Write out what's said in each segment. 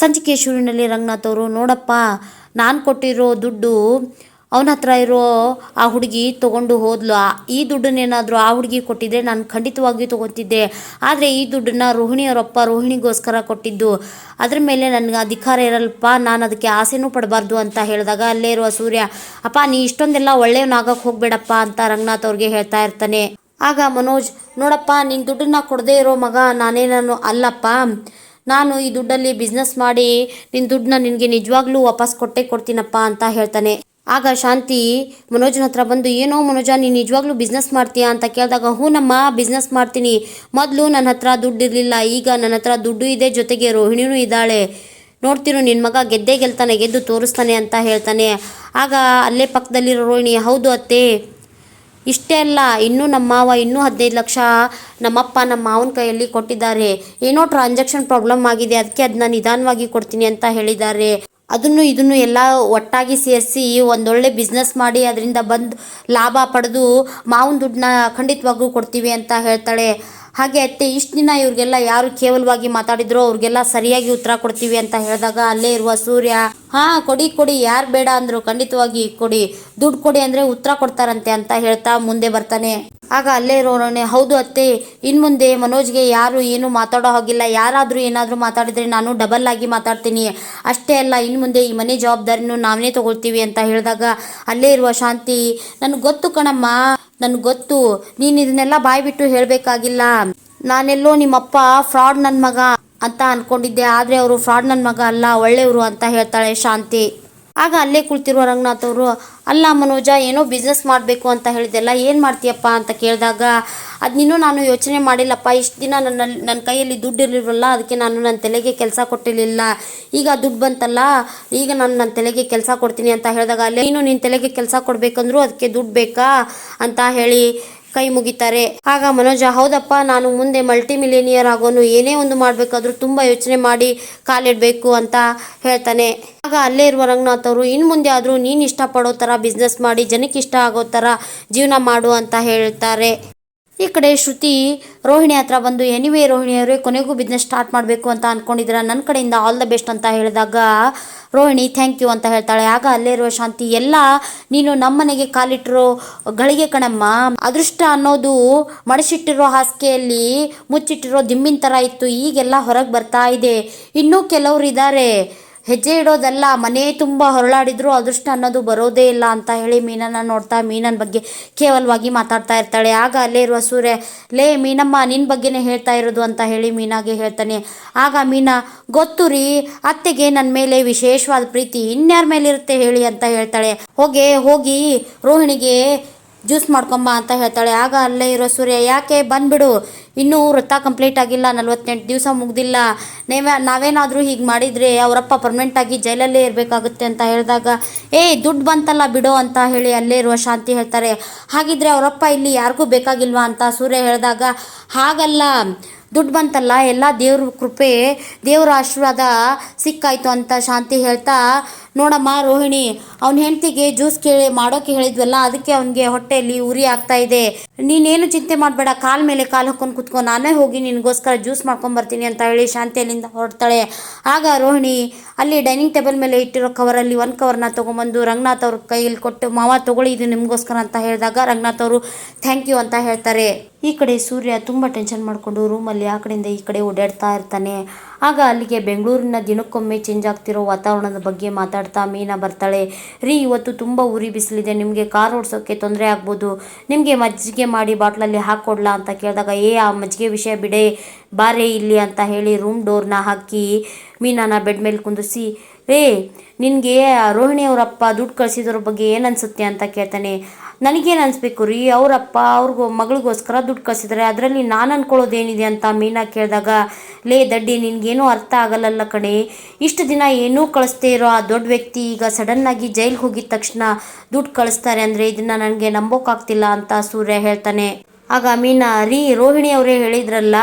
ಸಂಚಿಕೆ ಶುರುವಿನಲ್ಲಿ ರಂಗನಾಥ್ ಅವರು, ನೋಡಪ್ಪ, ನಾನು ಕೊಟ್ಟಿರೋ ದುಡ್ಡು ಅವನ ಹತ್ರ ಇರೋ ಆ ಹುಡುಗಿ ತೊಗೊಂಡು ಹೋದ್ಲು. ಈ ದುಡ್ಡನ್ನೇನಾದರೂ ಆ ಹುಡುಗಿ ಕೊಟ್ಟಿದ್ದರೆ ನಾನು ಖಂಡಿತವಾಗಿಯೂ ತೊಗೊತಿದ್ದೆ. ಆದರೆ ಈ ದುಡ್ಡನ್ನ ರೋಹಿಣಿಯವರಪ್ಪ ರೋಹಿಣಿಗೋಸ್ಕರ ಕೊಟ್ಟಿದ್ದು. ಅದ್ರ ಮೇಲೆ ನನಗೆ ಅಧಿಕಾರ ಇರಲ್ಪ ನಾನು ಅದಕ್ಕೆ ಆಸೆನೂ ಪಡಬಾರ್ದು ಅಂತ ಹೇಳಿದಾಗ ಅಲ್ಲೇ ಇರುವ ಸೂರ್ಯ, ಅಪ್ಪ, ನೀ ಇಷ್ಟೊಂದೆಲ್ಲ ಒಳ್ಳೆಯವನಾಗಕ್ಕೆ ಹೋಗ್ಬೇಡಪ್ಪ ಅಂತ ರಂಗನಾಥ್ ಅವ್ರಿಗೆ ಹೇಳ್ತಾ ಇರ್ತಾನೆ. ಆಗ ಮನೋಜ್, ನೋಡಪ್ಪ ನಿನ್ನ ದುಡ್ಡನ್ನ ಕೊಡದೇ ಇರೋ ಮಗ ನಾನೇ ನಾನು ಅಲ್ಲಪ್ಪ. ನಾನು ಈ ದುಡ್ಡಲ್ಲಿ ಬಿಸ್ನೆಸ್ ಮಾಡಿ ನಿನ್ನ ದುಡ್ಡನ್ನ ನಿನಗೆ ನಿಜವಾಗ್ಲೂ ವಾಪಸ್ ಕೊಟ್ಟೆ ಕೊಡ್ತೀನಪ್ಪ ಅಂತ ಹೇಳ್ತಾನೆ. ಆಗ ಶಾಂತಿ, ಮನೋಜನ ಹತ್ರ ಬಂದು, ಏನೋ ಮನೋಜ, ನೀನು ನಿಜವಾಗ್ಲೂ ಬಿಸ್ನೆಸ್ ಮಾಡ್ತೀಯಾ? ಅಂತ ಕೇಳಿದಾಗ ಹ್ಞೂ ನಮ್ಮ ಬಿಸ್ನೆಸ್ ಮಾಡ್ತೀನಿ. ಮೊದಲು ನನ್ನ ಹತ್ರ ದುಡ್ಡು ಇರಲಿಲ್ಲ, ಈಗ ನನ್ನ ಹತ್ರ ದುಡ್ಡು ಇದೆ, ಜೊತೆಗೆ ರೋಹಿಣಿನೂ ಇದ್ದಾಳೆ. ನೋಡ್ತಿರು ನಿನ್ನ ಮಗ ಗೆದ್ದೇ ಗೆಲ್ತಾನೆ, ಗೆದ್ದು ತೋರಿಸ್ತಾನೆ ಅಂತ ಹೇಳ್ತಾನೆ. ಆಗ ಅಲ್ಲೇ ಪಕ್ಕದಲ್ಲಿರೋ ರೋಹಿಣಿ, ಹೌದು ಅತ್ತೆ ಇಷ್ಟೇ ಅಲ್ಲ, ಇನ್ನೂ ನಮ್ಮ ಮಾವ ಇನ್ನೂ ಹದಿನೈದು ಲಕ್ಷ ನಮ್ಮಪ್ಪ ನಮ್ಮ ಮಾವನ ಕೈಯಲ್ಲಿ ಕೊಟ್ಟಿದ್ದಾರೆ. ಏನೋ ಟ್ರಾನ್ಸಾಕ್ಷನ್ ಪ್ರಾಬ್ಲಮ್ ಆಗಿದೆ, ಅದಕ್ಕೆ ಅದನ್ನ ನಿಧಾನವಾಗಿ ಕೊಡ್ತೀನಿ ಅಂತ ಹೇಳಿದ್ದಾರೆ. ಅದನ್ನು ಇದನ್ನು ಎಲ್ಲ ಒಟ್ಟಾಗಿ ಸೇರಿಸಿ ಒಂದೊಳ್ಳೆ ಬಿಸ್ನೆಸ್ ಮಾಡಿ ಅದರಿಂದ ಬಂದು ಲಾಭ ಪಡೆದು ಮಾವನ ದುಡ್ಡನ್ನ ಖಂಡಿತವಾಗೂ ಕೊಡ್ತೀವಿ ಅಂತ ಹೇಳ್ತಾಳೆ. ಹಾಗೆ ಅತ್ತೆ, ಇಷ್ಟು ದಿನ ಇವ್ರಿಗೆಲ್ಲ ಯಾರು ಕೇವಲವಾಗಿ ಮಾತಾಡಿದ್ರು, ಅವ್ರಿಗೆಲ್ಲ ಸರಿಯಾಗಿ ಉತ್ತರ ಕೊಡ್ತೀವಿ ಅಂತ ಹೇಳಿದಾಗ ಅಲ್ಲೇ ಇರುವ ಸೂರ್ಯ, ಹಾ, ಕೊಡಿ ಕೊಡಿ, ಯಾರು ಬೇಡ ಅಂದ್ರು ಖಂಡಿತವಾಗಿ ಕೊಡಿ, ದುಡ್ಡು ಕೊಡಿ ಅಂದ್ರೆ ಉತ್ತರ ಕೊಡ್ತಾರಂತೆ ಅಂತ ಹೇಳ್ತಾ ಮುಂದೆ ಬರ್ತಾನೆ. ಆಗ ಅಲ್ಲೇ ಇರೋನೇ ಹೌದು ಅತ್ತೆ ಇನ್ ಮುಂದೆ ಮನೋಜ್ಗೆ ಯಾರು ಏನು ಮಾತಾಡೋ ಹಾಗಿಲ್ಲ, ಯಾರಾದರೂ ಏನಾದರೂ ಮಾತಾಡಿದ್ರೆ ನಾನು ಡಬಲ್ ಆಗಿ ಮಾತಾಡ್ತೀನಿ. ಅಷ್ಟೇ ಅಲ್ಲ ಇನ್ ಮುಂದೆ ಈ ಮನೆ ಜವಾಬ್ದಾರಿನೂ ನಾವೇ ತಗೊಳ್ತೀವಿ ಅಂತ ಹೇಳಿದಾಗ ಅಲ್ಲೇ ಇರುವ ಶಾಂತಿ, ನನಗೆ ಗೊತ್ತು ಕಣಮ್ಮ ನನಗೆ ಗೊತ್ತು. ನೀನು ಇದನ್ನೆಲ್ಲ ಬಾಯ್ಬಿಟ್ಟು ಹೇಳಬೇಕಾಗಿಲ್ಲ. ನಾನೆಲ್ಲೋ ನಿಮ್ಮಪ್ಪ ಫ್ರಾಡ್ ನನ್ನ ಮಗ ಅಂತ ಅನ್ಕೊಂಡಿದ್ದೆ. ಆದರೆ ಅವರು ಫ್ರಾಡ್ ನನ್ನ ಮಗ ಅಲ್ಲ, ಒಳ್ಳೆಯವರು ಅಂತ ಹೇಳ್ತಾಳೆ ಶಾಂತಿ. ಆಗ ಅಲ್ಲೇ ಕುಳಿತಿರುವ ರಂಗನಾಥ್ ಅವರು, ಅಲ್ಲ ಮನೋಜ, ಏನೋ ಬಿಸ್ನೆಸ್ ಮಾಡಬೇಕು ಅಂತ ಹೇಳಿದೆಲ್ಲ, ಏನು ಮಾಡ್ತೀಯಪ್ಪ ಅಂತ ಕೇಳಿದಾಗ ಅದನ್ನಿನ್ನೂ ನಾನು ಯೋಚನೆ ಮಾಡಿಲ್ಲಪ್ಪ, ಇಷ್ಟು ದಿನ ನನ್ನ ನನ್ನ ಕೈಯಲ್ಲಿ ದುಡ್ಡು ಇರಲಿಲ್ಲ ಅದಕ್ಕೆ ನಾನು ನನ್ನ ತಲೆಗೆ ಕೆಲಸ ಕೊಟ್ಟಿರಲಿಲ್ಲ. ಈಗ ದುಡ್ಡು ಬಂತಲ್ಲ, ಈಗ ನಾನು ನನ್ನ ತಲೆಗೆ ಕೆಲಸ ಕೊಡ್ತೀನಿ ಅಂತ ಹೇಳಿದಾಗ, ಅಲ್ಲೇ ನೀನು ನಿನ್ನ ತಲೆಗೆ ಕೆಲಸ ಕೊಡಬೇಕಂದ್ರೂ ಅದಕ್ಕೆ ದುಡ್ಡು ಬೇಕಾ? ಅಂತ ಹೇಳಿ ಕೈ ಮುಗಿತಾರೆ. ಆಗ ಮನೋಜ, ಹೌದಪ್ಪ, ನಾನು ಮುಂದೆ ಮಲ್ಟಿ ಮಿಲಿನಿಯರ್ ಆಗೋನು, ಏನೇ ಒಂದು ಮಾಡಬೇಕಾದ್ರೂ ತುಂಬ ಯೋಚನೆ ಮಾಡಿ ಕಾಲಿಡಬೇಕು ಅಂತ ಹೇಳ್ತಾನೆ. ಆಗ ಅಲ್ಲೇ ಇರುವ ರಂಗನಾಥ್ ಅವರು ಇನ್ನು ಮುಂದೆ ಆದರೂ ನೀನು ಇಷ್ಟಪಡೋ ಥರ ಬಿಸ್ನೆಸ್ ಮಾಡಿ, ಜನಕ್ಕೆ ಇಷ್ಟ ಆಗೋ ಥರ ಜೀವನ ಮಾಡು ಅಂತ ಹೇಳ್ತಾರೆ. ಈ ಕಡೆ ಶ್ರುತಿ, ರೋಹಿಣಿ ಹತ್ರ ಬಂದು ಎನಿವೇ ರೋಹಿಣಿಯವರೇ ಕೊನೆಗೂ ಬಿಸ್ನೆಸ್ ಸ್ಟಾರ್ಟ್ ಮಾಡಬೇಕು ಅಂತ ಅಂದ್ಕೊಂಡಿದ್ದೀರಾ ನನ್ನ ಕಡೆಯಿಂದ ಆಲ್ ದ ಬೆಸ್ಟ್ ಅಂತ ಹೇಳಿದಾಗ ರೋಹಿಣಿ ಥ್ಯಾಂಕ್ ಯು ಅಂತ ಹೇಳ್ತಾಳೆ. ಆಗ ಅಲ್ಲೇ ಇರುವ ಶಾಂತಿ, ಎಲ್ಲ, ನೀನು ನಮ್ಮನೆಗೆ ಕಾಲಿಟ್ಟಿರೋ ಗಳಿಗೆ ಕಣಮ್ಮ, ಅದೃಷ್ಟ ಅನ್ನೋದು ಮಡಚಿಟ್ಟಿರೋ ಹಾಸಿಗೆಯಲ್ಲಿ ಮುಚ್ಚಿಟ್ಟಿರೋ ದಿಂಬಿನ ಥರ ಇತ್ತು, ಈಗೆಲ್ಲ ಹೊರಗೆ ಬರ್ತಾ ಇದೆ. ಇನ್ನೂ ಕೆಲವರು ಇದ್ದಾರೆ ಹೆಜ್ಜೆ ಇಡೋದಲ್ಲ, ಮನೆ ತುಂಬ ಹೊರಳಾಡಿದ್ರು, ಅದೃಷ್ಟ ಅನ್ನೋದು ಬರೋದೇ ಇಲ್ಲ ಅಂತ ಹೇಳಿ ಮೀನನ್ನ ನೋಡ್ತಾ ಮೀನನ ಬಗ್ಗೆ ಕೇವಲವಾಗಿ ಮಾತಾಡ್ತಾ ಇರ್ತಾಳೆ. ಆಗ ಅಲ್ಲೇ ಇರುವ ಸೂರ್ಯ, ಲೇ ಮೀನಮ್ಮ ನಿನ್ನ ಬಗ್ಗೆನೇ ಹೇಳ್ತಾ ಇರೋದು ಅಂತ ಹೇಳಿ ಮೀನಾಗೆ ಹೇಳ್ತಾನೆ. ಆಗ ಮೀನಾ, ಗೊತ್ತು ರೀ, ಅತ್ತೆಗೆ ನನ್ನ ಮೇಲೆ ವಿಶೇಷವಾದ ಪ್ರೀತಿ ಇನ್ಯಾರ ಮೇಲೆ ಇರುತ್ತೆ ಹೇಳಿ ಅಂತ ಹೇಳ್ತಾಳೆ. ಹೋಗೆ, ಹೋಗಿ ರೋಹಿಣಿಗೆ ಜ್ಯೂಸ್ ಮಾಡ್ಕೊಂಬ ಅಂತ ಹೇಳ್ತಾಳೆ. ಆಗ ಅಲ್ಲೇ ಇರೋ ಸೂರ್ಯ, ಯಾಕೆ ಬಂದ್ಬಿಡು? ಇನ್ನೂ ವೃತ್ತ ಕಂಪ್ಲೀಟ್ ಆಗಿಲ್ಲ, ನಲ್ವತ್ತೆಂಟು ದಿವಸ ಮುಗ್ದಿಲ್ಲ. ನೀವೇ, ನಾವೇನಾದರೂ ಹೀಗೆ ಮಾಡಿದರೆ ಅವರಪ್ಪ ಪರ್ಮನೆಂಟಾಗಿ ಜೈಲಲ್ಲೇ ಇರಬೇಕಾಗುತ್ತೆ ಅಂತ ಹೇಳಿದಾಗ ಏಯ್ ದುಡ್ಡು ಬಂತಲ್ಲ ಬಿಡೋ ಅಂತ ಹೇಳಿ ಅಲ್ಲೇ ಇರುವ ಶಾಂತಿ ಹೇಳ್ತಾರೆ. ಹಾಗಿದ್ರೆ ಅವರಪ್ಪ ಇಲ್ಲಿ ಯಾರಿಗೂ ಬೇಕಾಗಿಲ್ವಾ ಅಂತ ಸೂರ್ಯ ಹೇಳಿದಾಗ, ಹಾಗಲ್ಲ, ದುಡ್ಡು ಬಂತಲ್ಲ, ಎಲ್ಲ ದೇವ್ರ ಕೃಪೆ, ದೇವರ ಆಶೀರ್ವಾದ ಸಿಕ್ಕಾಯಿತು ಅಂತ ಶಾಂತಿ ಹೇಳ್ತಾ ನೋಡಮ್ಮ ರೋಹಿಣಿ ಅವನ ಹೆಂಡತಿಗೆ ಜ್ಯೂಸ್ ಕೇಳಿ ಮಾಡೋಕೆ ಹೇಳಿದ್ವಲ್ಲ ಅದಕ್ಕೆ ಅವನಿಗೆ ಹೊಟ್ಟೆಯಲ್ಲಿ ಉರಿ ಆಗ್ತಾ ಇದೆ. ನೀನೇನು ಚಿಂತೆ ಮಾಡಬೇಡ, ಕಾಲ್ ಮೇಲೆ ಕಾಲು ಹಾಕೊಂಡು ಕುತ್ಕೊ, ನಾನೇ ಹೋಗಿ ನಿನಗೋಸ್ಕರ ಜ್ಯೂಸ್ ಮಾಡ್ಕೊಂಬರ್ತೀನಿ ಅಂತ ಹೇಳಿ ಶಾಂತಿಯಲ್ಲಿಂದ ಹೊರಡ್ತಾಳೆ. ಆಗ ರೋಹಿಣಿ ಅಲ್ಲಿ ಡೈನಿಂಗ್ ಟೇಬಲ್ ಮೇಲೆ ಇಟ್ಟಿರೋ ಕವರಲ್ಲಿ ಒಂದು ಕವರ್ನ ತೊಗೊಂಬಂದು ರಂಗನಾಥ್ ಅವ್ರ ಕೈಯಲ್ಲಿ ಕೊಟ್ಟು, ಮಾವ ತಗೊಳ್ಳಿ, ಇದು ನಿಮಗೋಸ್ಕರ ಅಂತ ಹೇಳಿದಾಗ ರಂಗನಾಥ್ ಅವರು ಥ್ಯಾಂಕ್ ಯು ಅಂತ ಹೇಳ್ತಾರೆ. ಈ ಕಡೆ ಸೂರ್ಯ ತುಂಬ ಟೆನ್ಷನ್ ಮಾಡಿಕೊಂಡು ರೂಮಲ್ಲಿ ಆ ಕಡೆಯಿಂದ ಈ ಕಡೆ ಓಡಾಡ್ತಾ ಇರ್ತಾನೆ. ಆಗ ಅಲ್ಲಿಗೆ ಬೆಂಗಳೂರಿನ ದಿನಕ್ಕೊಮ್ಮೆ ಚೇಂಜ್ ಆಗ್ತಿರೋ ವಾತಾವರಣದ ಬಗ್ಗೆ ಮಾತಾಡ್ತಾ ಮೀನಾ ಬರ್ತಾಳೆ. ರೀ, ಇವತ್ತು ತುಂಬ ಉರಿ ಬಿಸಿಲಿದೆ, ನಿಮಗೆ ಕಾರ್ ಓಡಿಸೋಕ್ಕೆ ತೊಂದರೆ ಆಗ್ಬೋದು. ನಿಮಗೆ ಮಜ್ಜಿಗೆ ಮಾಡಿ ಬಾಟ್ಲಲ್ಲಿ ಹಾಕ್ಕೊಡ್ಲಾ ಅಂತ ಕೇಳಿದಾಗ, ಏ, ಆ ಮಜ್ಜಿಗೆ ವಿಷಯ ಬಿಡೆ, ಬಾರೆ ಇಲ್ಲಿ ಅಂತ ಹೇಳಿ ರೂಮ್ ಡೋರ್ನ ಹಾಕಿ ಮೀನಾನ ಬೆಡ್ ಮೇಲೆ ಕುಂದಿಸಿ ರೇ, ನಿನಗೆ ರೋಹಿಣಿ ಅವರಪ್ಪ ದುಡ್ಡು ಕಳಿಸಿದ್ರ ಬಗ್ಗೆ ಏನನ್ಸುತ್ತೆ ಅಂತ ಕೇಳ್ತಾನೆ. ನನಗೇನು ಅನಿಸ್ಬೇಕು ರೀ? ಅವರಪ್ಪ, ಅವ್ರಿಗೂ, ಮಗಳಿಗೋಸ್ಕರ ದುಡ್ಡು ಕಳಿಸಿದ್ರೆ. ಅದರಲ್ಲಿ ನಾನು ಅನ್ಕೊಳ್ಳೋದೇನಿದೆ ಅಂತ ಮೀನಾ ಕೇಳಿದಾಗ, ಲೇ ದಡ್ಡಿ, ನಿನಗೇನೂ ಅರ್ಥ ಆಗಲ್ಲಲ್ಲ ಕಣೆ. ಇಷ್ಟು ದಿನ ಏನೂ ಕಳಿಸ್ದೇ ಇರೋ ಆ ದೊಡ್ಡ ವ್ಯಕ್ತಿ ಈಗ ಸಡನ್ನಾಗಿ ಜೈಲಿಗೆ ಹೋಗಿದ ತಕ್ಷಣ ದುಡ್ಡು ಕಳಿಸ್ತಾರೆ ಅಂದರೆ ಇದನ್ನು ನನಗೆ ನಂಬೋಕ್ಕಾಗ್ತಿಲ್ಲ ಅಂತ ಸೂರ್ಯ ಹೇಳ್ತಾನೆ. ಆಗ ಮೀನಾ, ರೀ, ರೋಹಿಣಿ ಅವರೇ ಹೇಳಿದ್ರಲ್ಲ,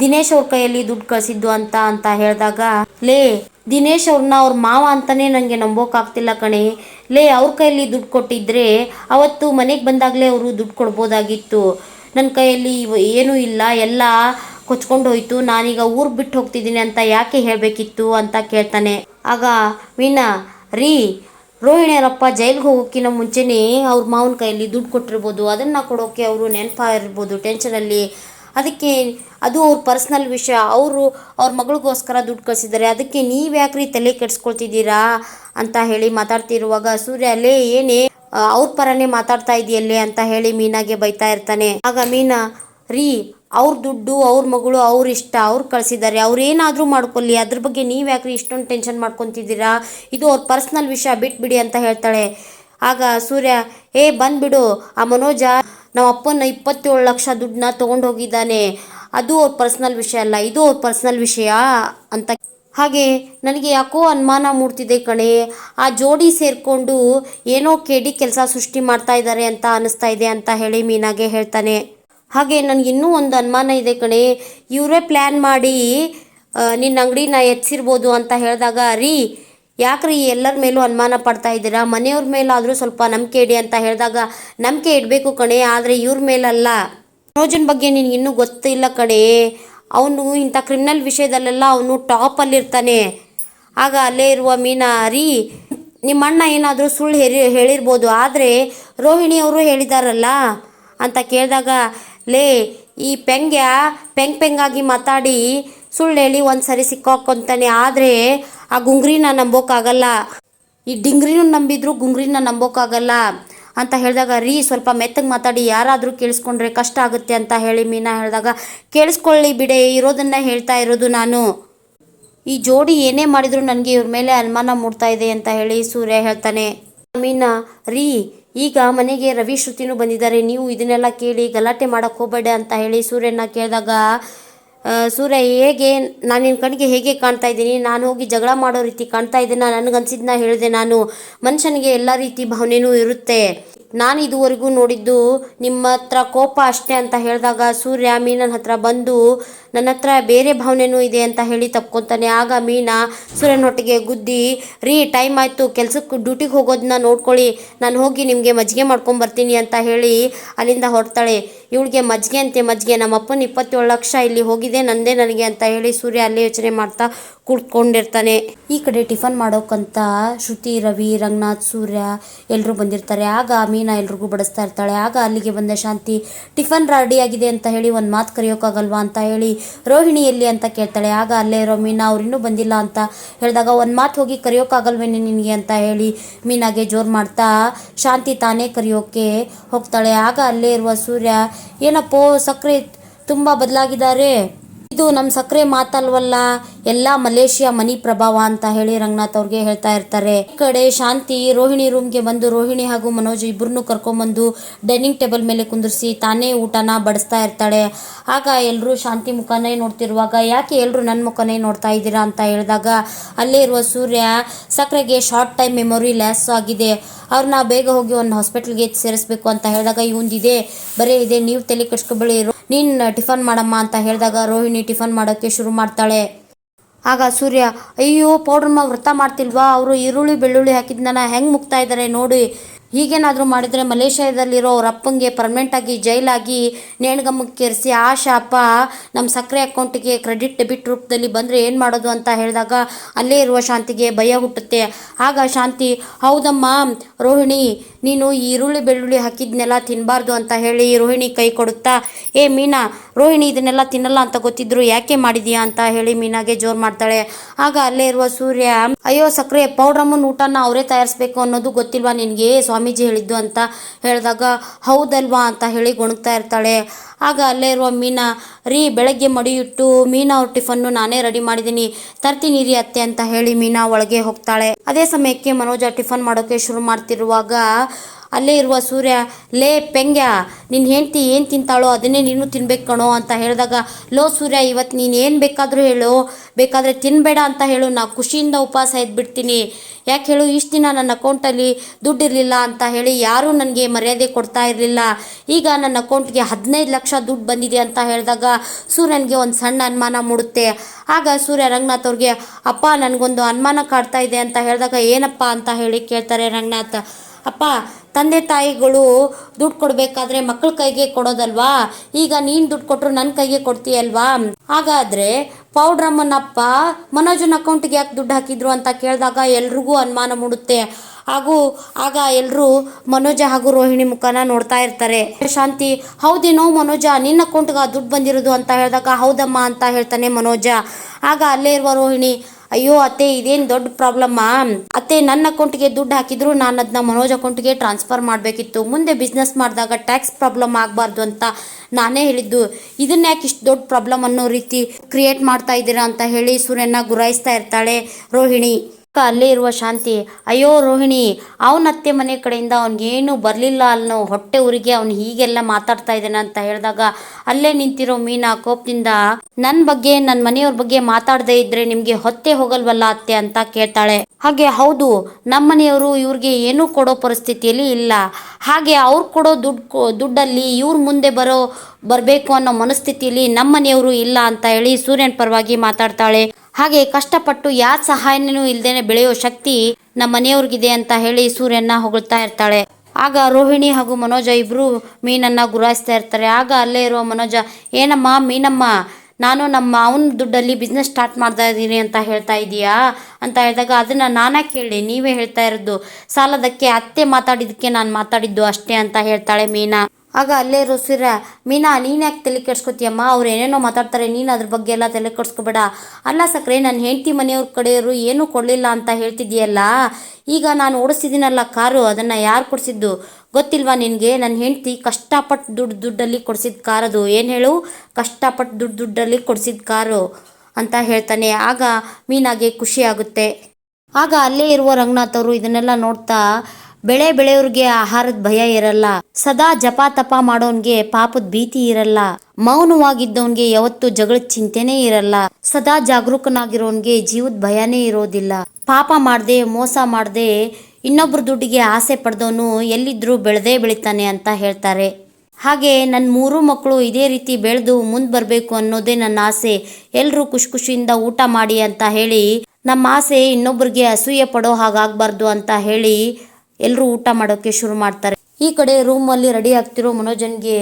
ದಿನೇಶ್ ಅವ್ರ ಕೈಯಲ್ಲಿ ದುಡ್ಡು ಕಳಿಸಿದ್ದು ಅಂತ ಅಂತ ಹೇಳಿದಾಗ, ಲೇ, ದಿನೇಶ್ ಅವ್ರನ್ನ ಅವ್ರ ಮಾವ ಅಂತಾನೆ ನನಗೆ ನಂಬೋಕ್ಕಾಗ್ತಿಲ್ಲ ಕಣೆ. ಲೇ, ಅವ್ರ ಕೈಯಲ್ಲಿ ದುಡ್ಡು ಕೊಟ್ಟಿದ್ರೆ ಅವತ್ತು ಮನೆಗೆ ಬಂದಾಗಲೇ ಅವರು ದುಡ್ಡು ಕೊಡ್ಬೋದಾಗಿತ್ತು. ನನ್ನ ಕೈಯಲ್ಲಿ ಏನೂ ಇಲ್ಲ, ಎಲ್ಲ ಕೊಚ್ಕೊಂಡು ಹೋಯ್ತು. ನಾನೀಗ ಊರು ಬಿಟ್ಟು ಹೋಗ್ತಿದ್ದೀನಿ ಅಂತ ಯಾಕೆ ಹೇಳಬೇಕಿತ್ತು ಅಂತ ಕೇಳ್ತಾನೆ. ಆಗ ಮೀನಾ ರೀ, ರೋಹಿಣಿಯರಪ್ಪ ಜೈಲಿಗೆ ಹೋಗೋಕ್ಕಿಂತ ಮುಂಚೆನೇ ಅವ್ರ ಮಾವನ ಕೈಯಲ್ಲಿ ದುಡ್ಡು ಕೊಟ್ಟಿರ್ಬೋದು. ಅದನ್ನು ಕೊಡೋಕ್ಕೆ ಅವರು ನೆನಪಾಗಿರ್ಬೋದು ಟೆನ್ಷನಲ್ಲಿ ಅದಕ್ಕೆ ಅದು ಅವ್ರ ಪರ್ಸ್ನಲ್ ವಿಷಯ. ಅವರು ಅವ್ರ ಮಗಳಿಗೋಸ್ಕರ ದುಡ್ಡು ಕಳಿಸಿದ್ದಾರೆ. ಅದಕ್ಕೆ ನೀವು ಯಾಕ್ರಿ ತಲೆ ಕೆಡಿಸ್ಕೊಳ್ತಿದ್ದೀರಾ ಅಂತ ಹೇಳಿ ಮಾತಾಡ್ತಿರುವಾಗ ಸೂರ್ಯ ಅಲ್ಲೇ ಏನೇ? ಅವ್ರ ಪರನೇ ಮಾತಾಡ್ತಾ ಇದೆಯಲ್ಲೇ? ಅಂತ ಹೇಳಿ ಮೀನಾಗೆ ಬೈತಾ ಇರ್ತಾನೆ. ಆಗ ಮೀನಾ, ರೀ, ಅವ್ರ ದುಡ್ಡು, ಅವ್ರ ಮಗಳು, ಅವ್ರ ಇಷ್ಟ, ಅವ್ರು ಕಳಿಸಿದ್ದಾರೆ. ಅವ್ರೇನಾದರೂ ಮಾಡ್ಕೊಳ್ಳಿ. ಅದ್ರ ಬಗ್ಗೆ ನೀವು ಯಾಕ್ರಿ ಇಷ್ಟೊಂದು ಟೆನ್ಷನ್ ಮಾಡ್ಕೊತಿದ್ದೀರಾ? ಇದು ಅವ್ರ ಪರ್ಸ್ನಲ್ ವಿಷಯ. ಬಿಟ್ಬಿಡಿ ಅಂತ ಹೇಳ್ತಾಳೆ. ಆಗ ಸೂರ್ಯ, ಏ, ಬಂದ್ಬಿಡು. ಆ ಮನೋಜ ನಮ್ಮ ಅಪ್ಪನ ಇಪ್ಪತ್ತೇಳು ಲಕ್ಷ ದುಡ್ಡನ್ನ ತೊಗೊಂಡು ಹೋಗಿದ್ದಾನೆ. ಅದು ಅವ್ರ ಪರ್ಸ್ನಲ್ ವಿಷಯ ಅಲ್ಲ, ಇದು ಅವ್ರ ಪರ್ಸ್ನಲ್ ವಿಷಯ ಅಂತ. ಹಾಗೆ ನನಗೆ ಯಾಕೋ ಅನುಮಾನ ಮೂಡ್ತಿದೆ ಕಣೆ. ಆ ಜೋಡಿ ಸೇರಿಕೊಂಡು ಏನೋ ಕೇಡಿ ಕೆಲಸ ಸೃಷ್ಟಿ ಮಾಡ್ತಾ ಇದ್ದಾರೆ ಅಂತ ಅನಿಸ್ತಾ ಇದೆ ಅಂತ ಹೇಳಿ ಮೀನಾಗೆ ಹೇಳ್ತಾನೆ. ಹಾಗೆ ನನಗೆ ಇನ್ನೂ ಒಂದು ಅನುಮಾನ ಇದೆ ಕಣೆ. ಇವರೇ ಪ್ಲ್ಯಾನ್ ಮಾಡಿ ನಿನ್ನ ಅಂಗಡಿನ ಎತ್ಸಿರ್ಬೋದು ಅಂತ ಹೇಳಿದಾಗ, ರೀ ಯಾಕ್ರಿ ಎಲ್ಲರ ಮೇಲೂ ಅನುಮಾನ ಪಡ್ತಾ ಇದ್ದೀರಾ? ಮನೆಯವ್ರ ಮೇಲಾದರೂ ಸ್ವಲ್ಪ ನಂಬಿಕೆ ಇಡಿ ಅಂತ ಹೇಳಿದಾಗ ನಂಬಿಕೆ ಇಡಬೇಕು ಕಣೆ, ಆದರೆ ಇವ್ರ ಮೇಲಲ್ಲ. ಮನೋಜನ ಬಗ್ಗೆ ನಿನಗೆ ಇನ್ನೂ ಗೊತ್ತಿಲ್ಲ ಕಣೆ. ಅವನು ಇಂಥ ಕ್ರಿಮಿನಲ್ ವಿಷಯದಲ್ಲೆಲ್ಲ ಅವನು ಟಾಪಲ್ಲಿರ್ತಾನೆ ಆಗ ಅಲ್ಲೇ ಇರುವ ಮೀನಾ, ರೀ ನಿಮ್ಮ ಅಣ್ಣ ಏನಾದರೂ ಸುಳ್ಳು ಹೇರಿ ಹೇಳಿರ್ಬೋದು, ಆದರೆ ರೋಹಿಣಿಯವರು ಹೇಳಿದಾರಲ್ಲ ಅಂತ ಕೇಳಿದಾಗ, ಲೇ, ಈ ಪೆಂಗ್ಯ ಪೆಂಗ್ ಪೆಂಗಾಗಿ ಮಾತಾಡಿ ಸುಳ್ಳು ಹೇಳಿ ಒಂದು ಸರಿ ಸಿಕ್ಕಾಕೊಂತಾನೆ, ಆದರೆ ಆ ಗುಂಗ್ರಿನ ನಂಬೋಕ್ಕಾಗಲ್ಲ ಈ ಡಿಂಗ್ರಿನೂ ನಂಬಿದ್ರು, ಗುಂಗ್ರಿನ ನಂಬೋಕ್ಕಾಗಲ್ಲ ಅಂತ ಹೇಳಿದಾಗ, ರೀ ಸ್ವಲ್ಪ ಮೆತ್ತಗೆ ಮಾತಾಡಿ, ಯಾರಾದರೂ ಕೇಳಿಸ್ಕೊಂಡ್ರೆ ಕಷ್ಟ ಆಗುತ್ತೆ ಅಂತ ಹೇಳಿ ಮೀನಾ ಹೇಳಿದಾಗ, ಕೇಳಿಸ್ಕೊಳ್ಳಿ ಬಿಡೆ, ಇರೋದನ್ನ ಹೇಳ್ತಾ ಇರೋದು ನಾನು. ಈ ಜೋಡಿ ಏನೇ ಮಾಡಿದ್ರು ನನಗೆ ಇವ್ರ ಮೇಲೆ ಅನುಮಾನ ಮೂಡ್ತಾ ಇದೆ ಅಂತ ಹೇಳಿ ಸೂರ್ಯ ಹೇಳ್ತಾನೆ. ಮೀನಾ, ರೀ, ಈಗ ಮನೆಗೆ ರವಿ ಶ್ರುತಿನೂ ಬಂದಿದ್ದಾರೆ, ನೀವು ಇದನ್ನೆಲ್ಲ ಕೇಳಿ ಗಲಾಟೆ ಮಾಡಕ್ಕೆ ಹೋಗಬೇಡ ಅಂತ ಹೇಳಿ ಸೂರ್ಯನ ಕೇಳಿದಾಗ ಸೂರ್ಯ, ಹೇಗೆ ನಾನು ನಿನ್ನ ಕಣ್ಣಿಗೆ ಹೇಗೆ ಕಾಣ್ತಾ ಇದ್ದೀನಿ? ನಾನು ಹೋಗಿ ಜಗಳ ಮಾಡೋ ರೀತಿ ಕಾಣ್ತಾ ಇದ್ದೀನ? ನನಗನ್ಸಿದ್ನ ಹೇಳಿದೆ ನಾನು. ಮನುಷ್ಯನಿಗೆ ಎಲ್ಲ ರೀತಿ ಭಾವನೆಯೂ ಇರುತ್ತೆ. ನಾನು ಇದುವರೆಗೂ ನೋಡಿದ್ದು ನಿಮ್ಮ ಹತ್ರ ಕೋಪ ಅಷ್ಟೇ ಅಂತ ಹೇಳಿದಾಗ ಸೂರ್ಯ ಮೀನನ ಹತ್ರ ಬಂದು ನನ್ನ ಹತ್ರ ಬೇರೆ ಭಾವನೆನೂ ಇದೆ ಅಂತ ಹೇಳಿ ತಪ್ಕೊತಾನೆ. ಆಗ ಮೀನಾ ಸೂರ್ಯನೊಟ್ಟಿಗೆ ಗುದ್ದಿ, ರೀ ಟೈಮ್ ಆಯಿತು ಕೆಲಸಕ್ಕೆ ಡ್ಯೂಟಿಗೆ ಹೋಗೋದನ್ನ ನೋಡ್ಕೊಳ್ಳಿ. ನಾನು ಹೋಗಿ ನಿಮಗೆ ಮಜ್ಜಿಗೆ ಮಾಡ್ಕೊಂಬರ್ತೀನಿ ಅಂತ ಹೇಳಿ ಅಲ್ಲಿಂದ ಹೊರಡ್ತಾಳೆ ಇವಳಿಗೆ ಮಜ್ಜಿಗೆ ಅಂತೆ ಮಜ್ಜಿಗೆ ನಮ್ಮ ಅಪ್ಪನ ಇಪ್ಪತ್ತೇಳು ಲಕ್ಷ ಇಲ್ಲಿ ಹೋಗಿದೆ, ನಂದೇ ನನಗೆ ಅಂತ ಹೇಳಿ ಸೂರ್ಯ ಅಲ್ಲೇ ಯೋಚನೆ ಮಾಡ್ತಾ ಕುಡ್ಕೊಂಡಿರ್ತಾನೆ ಈ ಕಡೆ ಟಿಫನ್ ಮಾಡೋಕ್ಕಂತ ಶ್ರುತಿ, ರವಿ, ರಂಗನಾಥ್, ಸೂರ್ಯ ಎಲ್ಲರೂ ಬಂದಿರ್ತಾರೆ. ಆಗ ಮೀನಾ ಎಲ್ರಿಗೂ ಬಡಿಸ್ತಾ ಇರ್ತಾಳೆ. ಆಗ ಅಲ್ಲಿಗೆ ಬಂದ ಶಾಂತಿ, ಟಿಫನ್ ರೆಡಿ ಆಗಿದೆ ಅಂತ ಹೇಳಿ ಒಂದು ಮಾತು ಕರೆಯೋಕ್ಕಾಗಲ್ವಾ ಅಂತ ಹೇಳಿ ರೋಹಿಣಿ ಎಲ್ಲಿ ಅಂತ ಕೇಳ್ತಾಳೆ. ಆಗ ಅಲ್ಲೇ ಇರೋ ಮೀನಾ ಅವ್ರಿನ್ನೂ ಬಂದಿಲ್ಲ ಅಂತ ಹೇಳಿದಾಗ ಒಂದು ಮಾತು ಹೋಗಿ ಕರೆಯೋಕ್ಕಾಗಲ್ವೇನೆ ನಿನಗೆ ಅಂತ ಹೇಳಿ ಮೀನಾಗೆ ಜೋರು ಮಾಡ್ತಾ ಶಾಂತಿ ತಾನೇ ಕರೆಯೋಕೆ ಹೋಗ್ತಾಳೆ. ಆಗ ಅಲ್ಲೇ ಇರುವ ಸೂರ್ಯ, ಏನಪ್ಪೋ ಸಕ್ಕರೆ ತುಂಬ ಬದಲಾಗಿದ್ದಾರೆ. ಇದು ನಮ್ಮ ಸಕ್ಕರೆ ಮಾತಲ್ವಲ್ಲ, ಎಲ್ಲ ಮಲೇಷಿಯಾ ಮನಿ ಪ್ರಭಾವ ಅಂತ ಹೇಳಿ ರಂಗನಾಥ್ ಅವ್ರಿಗೆ ಹೇಳ್ತಾ ಇರ್ತಾರೆ. ಈ ಕಡೆ ಶಾಂತಿ, ರೋಹಿಣಿ ರೂಮ್ಗೆ ಬಂದು ರೋಹಿಣಿ ಹಾಗೂ ಮನೋಜ್ ಇಬ್ಬರನ್ನು ಕರ್ಕೊಂಬಂದು ಡೈನಿಂಗ್ ಟೇಬಲ್ ಮೇಲೆ ಕುಂದಿರಿಸಿ ತಾನೇ ಊಟನ ಬಡಿಸ್ತಾ ಇರ್ತಾಳೆ. ಆಗ ಎಲ್ಲರೂ ಶಾಂತಿ ಮುಖನೇ ನೋಡ್ತಿರುವಾಗ, ಯಾಕೆ ಎಲ್ಲರೂ ನನ್ನ ಮುಖನೇ ನೋಡ್ತಾ ಇದ್ದೀರಾ? ಅಂತ ಹೇಳಿದಾಗ, ಅಲ್ಲೇ ಇರುವ ಸೂರ್ಯ ಸಕ್ಕರೆಗೆ ಶಾರ್ಟ್ ಟೈಮ್ ಮೆಮೊರಿ ಲ್ಯಾಸ್ ಆಗಿದೆ. ಅವ್ರನ್ನ ಬೇಗ ಹೋಗಿ ಒಂದು ಹಾಸ್ಪಿಟಲ್ಗೆ ಸೇರಿಸ್ಬೇಕು ಅಂತ ಹೇಳಿದಾಗ ಇವಂದಿದೆ ಬರೀ ಇದೆ, ನೀವು ತಲೆ ಕೆಡ್ಸ್ಕೊಬೇಡಿ ನೀನ್ ಟಿಫನ್ ಮಾಡಮ್ಮ ಅಂತ ಹೇಳಿದಾಗ ರೋಹಿಣಿ ಟಿಫನ್ ಮಾಡೋಕ್ಕೆ ಶುರು ಮಾಡ್ತಾಳೆ. ಆಗ ಸೂರ್ಯ, ಅಯ್ಯೋ ಪೌಡ್ರಮ್ಮ ವ್ರತ ಮಾಡ್ತಿಲ್ವಾ? ಅವರು ಈರುಳ್ಳಿ, ಬೆಳ್ಳುಳ್ಳಿ ಹಾಕಿದ್ನ ಹೆಂಗ್ ಮುಕ್ತಾ ಇದ್ದಾರೆ ನೋಡಿ. ಹೀಗೇನಾದರೂ ಮಾಡಿದರೆ ಮಲೇಷ್ಯಾದಲ್ಲಿರೋ ಅವ್ರ ಅಪ್ಪಂಗೆ ಪರ್ಮನೆಂಟಾಗಿ ಜೈಲಾಗಿ ನೇಣ್ಗಮ್ಮಕ್ಕೇರಿಸಿ ಆ ಶಾಪ ನಮ್ಮ ಸಕ್ಕರೆ ಅಕೌಂಟಿಗೆ ಕ್ರೆಡಿಟ್ ಡೆಬಿಟ್ ರೂಪದಲ್ಲಿ ಬಂದರೆ ಏನು ಮಾಡೋದು ಅಂತ ಹೇಳಿದಾಗ ಅಲ್ಲೇ ಇರುವ ಶಾಂತಿಗೆ ಭಯ ಹುಟ್ಟುತ್ತೆ. ಆಗ ಶಾಂತಿ, ಹೌದಮ್ಮ, ರೋಹಿಣಿ, ನೀನು ಈರುಳ್ಳಿ ಬೆಳ್ಳುಳ್ಳಿ ಹಾಕಿದ್ನೆಲ್ಲ ತಿನ್ನಬಾರ್ದು ಅಂತ ಹೇಳಿ ರೋಹಿಣಿ ಕೈ ಕೊಡುತ್ತಾ, ಏ ಮೀನಾ, ರೋಹಿಣಿ ಇದನ್ನೆಲ್ಲ ತಿನ್ನಲ್ಲ ಅಂತ ಗೊತ್ತಿದ್ರು ಯಾಕೆ ಮಾಡಿದೀಯಾ ಅಂತ ಹೇಳಿ ಮೀನಾಗೆ ಜೋರು ಮಾಡ್ತಾಳೆ. ಆಗ ಅಲ್ಲೇ ಇರುವ ಸೂರ್ಯ, ಅಯ್ಯೋ ಸಕ್ಕರೆ ಪೌಡ್ರಮ್ಮನ ಊಟನ ಅವರೇ ತಯಾರಿಸ್ಬೇಕು ಅನ್ನೋದು ಗೊತ್ತಿಲ್ವಾ ನಿನಗೆ ಸ್ವಾಮೀಜಿ ಹೇಳಿದ್ದು ಅಂತ ಹೇಳಿದಾಗ, ಹೌದಲ್ವಾ? ಅಂತ ಹೇಳಿ ಗೊಣಗ್ತಾ ಇರ್ತಾಳೆ. ಆಗ ಅಲ್ಲೇ ಇರುವ ಮೀನಾ, ರೀ, ಬೆಳಗ್ಗೆ ಮಡಿಯಿಟ್ಟು ಮೀನಾ ಅವ್ರ ಟಿಫನ್ನು ನಾನೇ ರೆಡಿ ಮಾಡಿದ್ದೀನಿ. ತರ್ತೀನಿ ರೀ ಅತ್ತೆ ಅಂತ ಹೇಳಿ ಮೀನಾ ಒಳಗೆ ಹೋಗ್ತಾಳೆ. ಅದೇ ಸಮಯಕ್ಕೆ ಮನೋಜ ಟಿಫನ್ ಮಾಡೋಕೆ ಶುರು ಮಾಡ್ತಿರುವಾಗ ಅಲ್ಲೇ ಇರುವ ಸೂರ್ಯ, ಲೇ ಪೆಂಗ್ಯ ನಿನ್ನ ಹೆಂಡ್ತಿ ಏನು ತಿಂತಾಳೋ ಅದನ್ನೇ ನೀನು ತಿನ್ಬೇಕು ಕಣೋ ಅಂತ ಹೇಳಿದಾಗ, ಲೋ ಸೂರ್ಯ ಇವತ್ತು ನೀನು ಏನು ಬೇಕಾದರೂ ಹೇಳು. ಬೇಕಾದರೆ ತಿನ್ನಬೇಡ ಅಂತ ಹೇಳು. ನಾ ಖುಷಿಯಿಂದ ಉಪವಾಸ ಎದ್ಬಿಡ್ತೀನಿ ಯಾಕೆ ಹೇಳು? ಇಷ್ಟು ದಿನ ನನ್ನ ಅಕೌಂಟಲ್ಲಿ ದುಡ್ಡಿರಲಿಲ್ಲ ಅಂತ ಹೇಳಿ ಯಾರೂ ನನಗೆ ಮರ್ಯಾದೆ ಕೊಡ್ತಾ ಇರಲಿಲ್ಲ. ಈಗ ನನ್ನ ಅಕೌಂಟ್ಗೆ ಹದಿನೈದು ಲಕ್ಷ ದುಡ್ಡು ಬಂದಿದೆ ಅಂತ ಹೇಳಿದಾಗ, ಸೂರ್ಯನಿಗೆ ಒಂದು ಸಣ್ಣ ಅನುಮಾನ ಮೂಡುತ್ತೆ. ಆಗ ಸೂರ್ಯ ರಂಗನಾಥ್ ಅವ್ರಿಗೆ, ಅಪ್ಪ, ನನಗೊಂದು ಅನುಮಾನ ಕಾಡ್ತಾ ಇದೆ ಅಂತ ಹೇಳಿದಾಗ, ಏನಪ್ಪ? ಅಂತ ಹೇಳಿ ಕೇಳ್ತಾರೆ ರಂಗನಾಥ್. ಅಪ್ಪ ತಂದೆ ತಾಯಿಗಳು ದುಡ್ಡು ಕೊಡಬೇಕಾದ್ರೆ ಮಕ್ಕಳ ಕೈಗೆ ಕೊಡೋದಲ್ವಾ? ಈಗ ನೀನು ದುಡ್ಡು ಕೊಟ್ಟರು ನನ್ನ ಕೈಗೆ ಕೊಡ್ತೀಯಲ್ವಾ? ಹಾಗಾದ್ರೆ ಪೌಡ್ರಮ್ಮನಪ್ಪ ಮನೋಜನ ಅಕೌಂಟಿಗೆ ಯಾಕೆ ದುಡ್ಡು ಹಾಕಿದ್ರು ಅಂತ ಕೇಳಿದಾಗ ಎಲ್ರಿಗೂ ಅನುಮಾನ ಮೂಡುತ್ತೆ. ಹಾಗೂ ಆಗ ಎಲ್ಲರೂ ಮನೋಜ ಹಾಗೂ ರೋಹಿಣಿ ಮುಖನ ನೋಡ್ತಾ ಇರ್ತಾರೆ. ಶಾಂತಿ, ಹೌದೇನೋ ಮನೋಜ, ನಿನ್ನ ಅಕೌಂಟ್ಗೆ ದುಡ್ಡು ಬಂದಿರೋದು ಅಂತ ಹೇಳಿದಾಗ ಹೌದಮ್ಮ ಅಂತ ಹೇಳ್ತಾನೆ ಮನೋಜ. ಆಗ ಅಲ್ಲೇ ಇರುವ ರೋಹಿಣಿ ಅಯ್ಯೋ ಅತ್ತೆ, ಇದೇನ್ ದೊಡ್ಡ ಪ್ರಾಬ್ಲಮ್ಮಾ ಅತ್ತೆ, ನನ್ನ ಅಕೌಂಟ್ಗೆ ದುಡ್ಡು ಹಾಕಿದ್ರು ನಾನು ಅದನ್ನ ಮನೋಜ್ ಅಕೌಂಟ್ಗೆ ಟ್ರಾನ್ಸ್ಫರ್ ಮಾಡಬೇಕಿತ್ತು. ಮುಂದೆ ಬಿಸ್ನೆಸ್ ಮಾಡಿದಾಗ ಟ್ಯಾಕ್ಸ್ ಪ್ರಾಬ್ಲಮ್ ಆಗಬಾರ್ದು ಅಂತ ನಾನೇ ಹೇಳಿದ್ದು. ಇದನ್ನ ಯಾಕೆ ಇಷ್ಟು ದೊಡ್ಡ ಪ್ರಾಬ್ಲಮ್ ಅನ್ನೋ ರೀತಿ ಕ್ರಿಯೇಟ್ ಮಾಡ್ತಾ ಇದ್ದೀರಾ ಅಂತ ಹೇಳಿ ಸೂರ್ಯನ ಗುರಾಯಿಸ್ತಾ ಇರ್ತಾಳೆ ರೋಹಿಣಿ. ಅಲ್ಲೇ ಇರುವ ಶಾಂತಿ. ಅಯ್ಯೋ ರೋಹಿಣಿ, ಅವನ ಅತ್ತೆ ಮನೆ ಕಡೆಯಿಂದ ಅವನಿಗೇನು ಬರಲಿಲ್ಲ. ಅನ್ನೋ ಹೊಟ್ಟೆ ಊರಿಗೆ ಅವನು ಹೀಗೆಲ್ಲ ಮಾತಾಡ್ತಾ ಇದ್ದಾನೆ ಅಂತ ಹೇಳಿದಾಗ ಅಲ್ಲೇ ನಿಂತಿರೋ ಮೀನಾ ಕೋಪದಿಂದ ನನ್ನ ಬಗ್ಗೆ ನನ್ನ ಮನೆಯವ್ರ ಬಗ್ಗೆ ಮಾತಾಡದೇ ಇದ್ರೆ ನಿಮಗೆ ಹೊತ್ತೆ ಹೋಗಲ್ವಲ್ಲ ಅತ್ತೆ? ಅಂತ ಕೇಳ್ತಾಳೆ. ಹಾಗೆ ಹೌದು ನಮ್ಮ ಮನೆಯವರು ಇವ್ರಿಗೆ ಏನೂ ಕೊಡೋ ಪರಿಸ್ಥಿತಿಯಲ್ಲಿ ಇಲ್ಲ. ಹಾಗೆ ಅವ್ರು ಕೊಡೋ ದುಡ್ಡು ದುಡ್ಡಲ್ಲಿ ಇವ್ರ ಮುಂದೆ ಬರೋ, ಬರಬೇಕು ಅನ್ನೋ ಮನಸ್ಥಿತಿಯಲ್ಲಿ ನಮ್ಮ ಮನೆಯವರು ಇಲ್ಲ ಅಂತ ಹೇಳಿ ಸೂರ್ಯನ ಪರವಾಗಿ ಮಾತಾಡ್ತಾಳೆ. ಹಾಗೆ ಕಷ್ಟಪಟ್ಟು ಯಾವ ಸಹಾಯನೂ ಇಲ್ದೇನೆ ಬೆಳೆಯೋ ಶಕ್ತಿ ನಮ್ಮ ಮನೆಯವ್ರಿಗಿದೆ ಅಂತ ಹೇಳಿ ಸೂರ್ಯನ ಹೊಗಳ್ತಾ ಇರ್ತಾಳೆ. ಆಗ ರೋಹಿಣಿ ಹಾಗೂ ಮನೋಜ ಇಬ್ರು ಮೀನನ್ನ ಗುರಾಯಿಸ್ತಾ ಇರ್ತಾರೆ. ಆಗ ಅಲ್ಲೇ ಇರುವ ಮನೋಜ, ಏನಮ್ಮ ಮೀನಮ್ಮ, ನಾನು ನಮ್ಮ ಅವನ ದುಡ್ಡಲ್ಲಿ ಬಿಸ್ನೆಸ್ ಸ್ಟಾರ್ಟ್ ಮಾಡ್ತಾ ಇದ್ದೀನಿ ಅಂತ ಹೇಳ್ತಾ ಇದೀಯಾ? ಅಂತ ಹೇಳಿದಾಗ, ಅದನ್ನ ನಾನೇ ಕೇಳಿ ನೀವೇ ಹೇಳ್ತಾ ಇರೋದು. ಸಾಲದಕ್ಕೆ ಅತ್ತೆ ಮಾತಾಡಿದ್ದಕ್ಕೆ ನಾನು ಮಾತಾಡಿದ್ದು ಅಷ್ಟೇ, ಅಂತ ಹೇಳ್ತಾಳೆ ಮೀನಾ. ಆಗ ಅಲ್ಲೇ ರುಸಿರ ಸೀರ ಮೀನಾ, ನೀನು ಯಾಕೆ ತಲೆ ಕೆಡ್ಸ್ಕೊತೀಯಮ್ಮ? ಅವ್ರು ಏನೇನೋ ಮಾತಾಡ್ತಾರೆ, ನೀನು ಅದ್ರ ಬಗ್ಗೆ ಎಲ್ಲ ತಲೆ ಕೆಡ್ಸ್ಕೊಬೇಡ. ಅಲ್ಲ ಸಕ್ರೆ ನನ್ನ ಹೆಂಡತಿ ಮನೆಯವ್ರ ಕಡೆಯವರು ಏನೂ ಕೊಡಲಿಲ್ಲ ಅಂತ ಹೇಳ್ತಿದ್ದೀಯಲ್ಲ? ಈಗ ನಾನು ಓಡಿಸಿದ್ದೀನಲ್ಲ ಕಾರು, ಅದನ್ನು ಯಾರು ಕೊಡಿಸಿದ್ದು? ಗೊತ್ತಿಲ್ವಾ ನಿನಗೆ? ನನ್ನ ಹೆಂಡತಿ ಕಷ್ಟಪಟ್ಟು ದುಡ್ಡು ದುಡ್ಡಲ್ಲಿ ಕೊಡಿಸಿದ ಕಾರದು. ಏನು ಹೇಳು? ಕಷ್ಟಪಟ್ಟು ದುಡ್ಡು ದುಡ್ಡಲ್ಲಿ ಕೊಡಿಸಿದ ಕಾರು ಅಂತ ಹೇಳ್ತಾನೆ. ಆಗ ಮೀನಾಗೆ ಖುಷಿ ಆಗುತ್ತೆ. ಆಗ ಅಲ್ಲೇ ಇರುವ ರಂಗನಾಥ್ ಅವರು ಇದನ್ನೆಲ್ಲ ನೋಡ್ತಾ ಬೆಳೆ ಬೆಳೆಯೋರ್ಗೆ ಆಹಾರದ ಭಯ ಇರಲ್ಲ, ಸದಾ ಜಪ ತಪ ಮಾಡೋನ್ಗೆ ಪಾಪದ ಭೀತಿ ಇರಲ್ಲ ಮೌನವಾಗಿದ್ದವನ್ಗೆ ಯಾವತ್ತು ಜಗಳ ಚಿಂತೆನೇ ಇರಲ್ಲ, ಸದಾ ಜಾಗರೂಕನಾಗಿರೋನ್ಗೆ ಜೀವದ ಭಯನೇ ಇರೋದಿಲ್ಲ. ಪಾಪ ಮಾಡ್ದೆ, ಮೋಸ ಮಾಡ್ದೆ, ಇನ್ನೊಬ್ರ ದುಡ್ಡಿಗೆ ಆಸೆ ಪಡೆದವನು ಎಲ್ಲಿದ್ರೂ ಬೆಳೆದೇ ಬೆಳಿತಾನೆ ಅಂತ ಹೇಳ್ತಾರೆ. ಹಾಗೆ ನನ್ನ ಮೂರು ಮಕ್ಕಳು ಇದೇ ರೀತಿ ಬೆಳೆದು ಮುಂದೆ ಬರಬೇಕು ಅನ್ನೋದೇ ನನ್ನ ಆಸೆ. ಎಲ್ಲರೂ ಖುಷಿ ಖುಷಿಯಿಂದ ಊಟ ಮಾಡಿ ಅಂತ ಹೇಳಿ ನಮ್ಮ ಆಸೆ ಇನ್ನೊಬ್ರಿಗೆ ಅಸೂಯೆ ಪಡೋ ಹಾಗಾಗಬಾರ್ದು ಅಂತ ಹೇಳಿ ಎಲ್ಲರೂ ಊಟ ಮಾಡೋಕ್ಕೆ ಶುರು ಮಾಡ್ತಾರೆ. ಈ ಕಡೆ ರೂಮಲ್ಲಿ ರೆಡಿ ಆಗ್ತಿರೋ ಮನೋಜನ್ಗೆ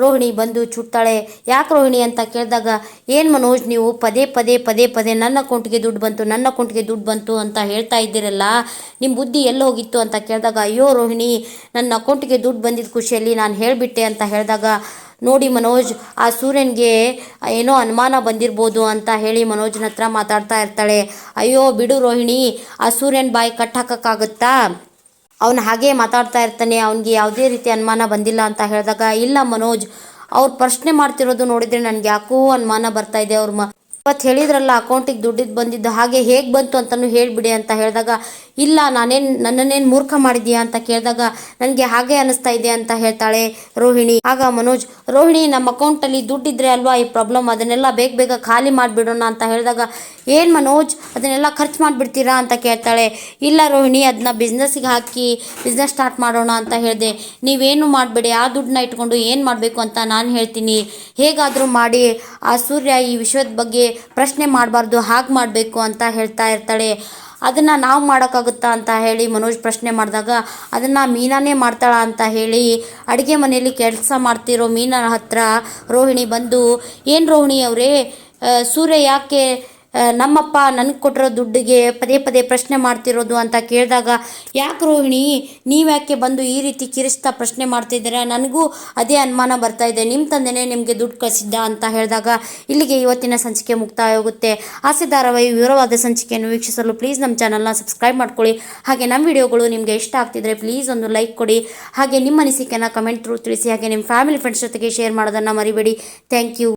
ರೋಹಿಣಿ ಬಂದು ಚುಟ್ತಾಳೆ. ಯಾಕೆ ರೋಹಿಣಿ ಅಂತ ಕೇಳಿದಾಗ, ಏನು ಮನೋಜ್ ನೀವು ಪದೇ ಪದೇ ಪದೇ ಪದೇ ನನ್ನ ಅಕೌಂಟ್ಗೆ ದುಡ್ಡು ಬಂತು, ನನ್ನ ಅಕೌಂಟ್ಗೆ ದುಡ್ಡು ಬಂತು ಅಂತ ಹೇಳ್ತಾ ಇದ್ದೀರಲ್ಲ? ನಿಮ್ಮ ಬುದ್ಧಿ ಎಲ್ಲಿ ಹೋಗಿತ್ತು? ಅಂತ ಕೇಳಿದಾಗ, ಅಯ್ಯೋ ರೋಹಿಣಿ, ನನ್ನ ಅಕೌಂಟ್ಗೆ ದುಡ್ಡು ಬಂದಿದ್ದ ಖುಷಿಯಲ್ಲಿ ನಾನು ಹೇಳಿಬಿಟ್ಟೆ ಅಂತ ಹೇಳಿದಾಗ, ನೋಡಿ ಮನೋಜ್, ಆ ಸೂರ್ಯನಿಗೆ ಏನೋ ಅನುಮಾನ ಬಂದಿರ್ಬೋದು ಅಂತ ಹೇಳಿ ಮನೋಜ್ನ ಹತ್ರ ಮಾತಾಡ್ತಾ ಇರ್ತಾಳೆ. ಅಯ್ಯೋ ಬಿಡು ರೋಹಿಣಿ, ಆ ಸೂರ್ಯನ ಬಾಯಿ ಕಟ್ ಹಾಕಕ್ಕಾಗುತ್ತಾ? ಅವನು ಹಾಗೆ ಮಾತಾಡ್ತಾ ಇರ್ತಾನೆ, ಅವನಿಗೆ ಯಾವುದೇ ರೀತಿ ಅನುಮಾನ ಬಂದಿಲ್ಲ ಅಂತ ಹೇಳಿದಾಗ, ಇಲ್ಲ ಮನೋಜ್, ಅವ್ರು ಪ್ರಶ್ನೆ ಮಾಡ್ತಿರೋದು ನೋಡಿದ್ರೆ ನನಗೆ ಯಾಕೋ ಅನುಮಾನ ಬರ್ತಾ ಇದೆ. ಅವ್ರ ಮ ಇವತ್ತು ಹೇಳಿದ್ರಲ್ಲ ಅಕೌಂಟಿಗೆ ದುಡ್ಡಿದ್ದು ಬಂದಿದ್ದು ಹಾಗೆ ಹೇಗೆ ಬಂತು ಅಂತಲೂ ಹೇಳಿಬಿಡಿ ಅಂತ ಹೇಳಿದಾಗ ಇಲ್ಲ, ನಾನೇನು ನನ್ನನ್ನೇನು ಮೂರ್ಖ ಮಾಡಿದ್ಯಾ ಅಂತ ಕೇಳಿದಾಗ ನನಗೆ ಹಾಗೆ ಅನಿಸ್ತಾ ಇದೆ ಅಂತ ಹೇಳ್ತಾಳೆ ರೋಹಿಣಿ. ಆಗ ಮನೋಜ್, ರೋಹಿಣಿ, ನಮ್ಮ ಅಕೌಂಟಲ್ಲಿ ದುಡ್ಡಿದ್ರೆ ಅಲ್ವಾ ಈ ಪ್ರಾಬ್ಲಮ್ ಅದನ್ನೆಲ್ಲ ಬೇಗ ಬೇಗ ಖಾಲಿ ಮಾಡಿಬಿಡೋಣ ಅಂತ ಹೇಳಿದಾಗ, ಏನು ಮನೋಜ್, ಅದನ್ನೆಲ್ಲ ಖರ್ಚು ಮಾಡಿಬಿಡ್ತೀರಾ? ಅಂತ ಕೇಳ್ತಾಳೆ. ಇಲ್ಲ ರೋಹಿಣಿ ಅದನ್ನ ಬಿಸ್ನೆಸ್ಗೆ ಹಾಕಿ ಬಿಸ್ನೆಸ್ ಸ್ಟಾರ್ಟ್ ಮಾಡೋಣ ಅಂತ ಹೇಳಿದೆ. ನೀವೇನು ಮಾಡಬೇಡಿ, ಆ ದುಡ್ಡನ್ನ ಇಟ್ಕೊಂಡು ಏನು ಮಾಡಬೇಕು ಅಂತ ನಾನು ಹೇಳ್ತೀನಿ. ಹೇಗಾದರೂ ಮಾಡಿ, ಆ ಸೂರ್ಯ ಈ ವಿಷಯದ ಬಗ್ಗೆ ಪ್ರಶ್ನೆ ಮಾಡಬಾರ್ದು, ಹಾಗೆ ಮಾಡಬೇಕು ಅಂತ ಹೇಳ್ತಾ ಇರ್ತಾಳೆ. ಅದನ್ನು ನಾವು ಮಾಡೋಕ್ಕಾಗುತ್ತಾ ಅಂತ ಹೇಳಿ ಮನೋಜ್ ಪ್ರಶ್ನೆ ಮಾಡಿದಾಗ, ಅದನ್ನು ಮೀನಾನೇ ಮಾಡ್ತಾಳ ಅಂತ ಹೇಳಿ ಅಡುಗೆ ಮನೆಯಲ್ಲಿ ಕೆಲಸ ಮಾಡ್ತಿರೋ ಮೀನ ಹತ್ರ ರೋಹಿಣಿ ಬಂದು, ಏನು ರೋಹಿಣಿ ಅವರೇ ಸೂರ್ಯ ಯಾಕೆ ನಮ್ಮಪ್ಪ ನನಗೆ ಕೊಟ್ಟಿರೋ ದುಡ್ಡಿಗೆ ಪದೇ ಪದೇ ಪ್ರಶ್ನೆ ಮಾಡ್ತಿರೋದು ಅಂತ ಕೇಳಿದಾಗ, ಯಾಕೆ ರೋಹಿಣಿ, ನೀವ್ಯಾಕೆ ಬಂದು ಈ ರೀತಿ ಕಿರಿಸ್ತಾ ಪ್ರಶ್ನೆ ಮಾಡ್ತಿದ್ದೀರಾ? ನನಗೂ ಅದೇ ಅನುಮಾನ ಬರ್ತಾ ಇದೆ. ನಿಮ್ಮ ತಂದೆನೇ ನಿಮಗೆ ದುಡ್ಡು ಕಳಿಸಿದ್ದ ಅಂತ ಹೇಳಿದಾಗ ಇಲ್ಲಿಗೆ ಇವತ್ತಿನ ಸಂಚಿಕೆ ಮುಕ್ತಾಯ ಹೋಗುತ್ತೆ ಆಸೆ ಧಾರಾವಾಹಿ ವಿವರವಾದ ಸಂಚಿಕೆಯನ್ನು ವೀಕ್ಷಿಸಲು ಪ್ಲೀಸ್ ನಮ್ಮ ಚಾನಲ್ನ ಸಬ್ಸ್ಕ್ರೈಬ್ ಮಾಡ್ಕೊಳ್ಳಿ. ಹಾಗೆ ನಮ್ಮ ವಿಡಿಯೋಗಳು ನಿಮಗೆ ಇಷ್ಟ ಆಗ್ತಿದ್ರೆ ಪ್ಲೀಸ್ ಒಂದು ಲೈಕ್ ಕೊಡಿ. ಹಾಗೆ ನಿಮ್ಮ ಅನಿಸಿಕೆನ ಕಮೆಂಟ್ ತಿಳಿಸಿ, ಹಾಗೆ ನಿಮ್ಮ ಫ್ಯಾಮಿಲಿ ಫ್ರೆಂಡ್ಸ್ ಜೊತೆಗೆ ಶೇರ್ ಮಾಡೋದನ್ನು ಮರಿಬೇಡಿ. Thank you